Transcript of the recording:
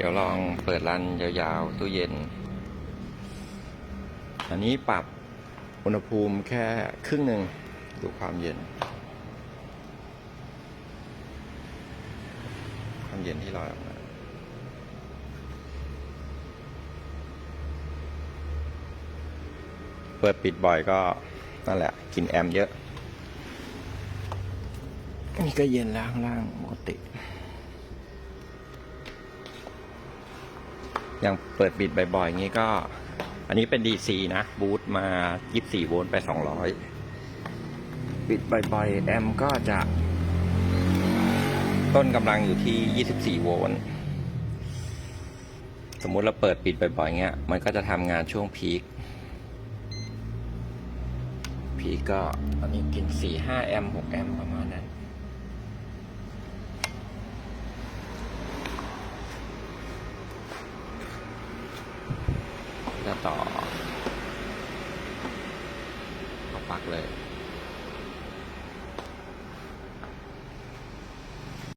ดี๋ยวลองเปิดรันยาวๆ ตู้เย็น อันนี้ปรับอุณหภูมิแค่ครึ่งหนึ่งดูความเย็น ความเย็นที่ลอยออกมาเปิดปิดบ่อยก็นั่นแหละ กินแอมเยอะ นี่ก็เย็นล้วข้างล่างปกติ ย่างเปิดปิดบ่อยๆอย่างนี้ก็ อันนี้เป็น DC นะ บูตมา 24 โวลต์ไป 200ปิดบ่อยๆ แอมก็จะ ต้นกำลังอยู่ที่ 24 โวลต์สมมุติเราเปิดปิดบ่อยๆเงี้ย มันก็จะทำงานช่วงพีค พีคก็อันนี้กิน 4-5 แอม 6 แอมประมาณนั้น จะต่อเอาปักเลย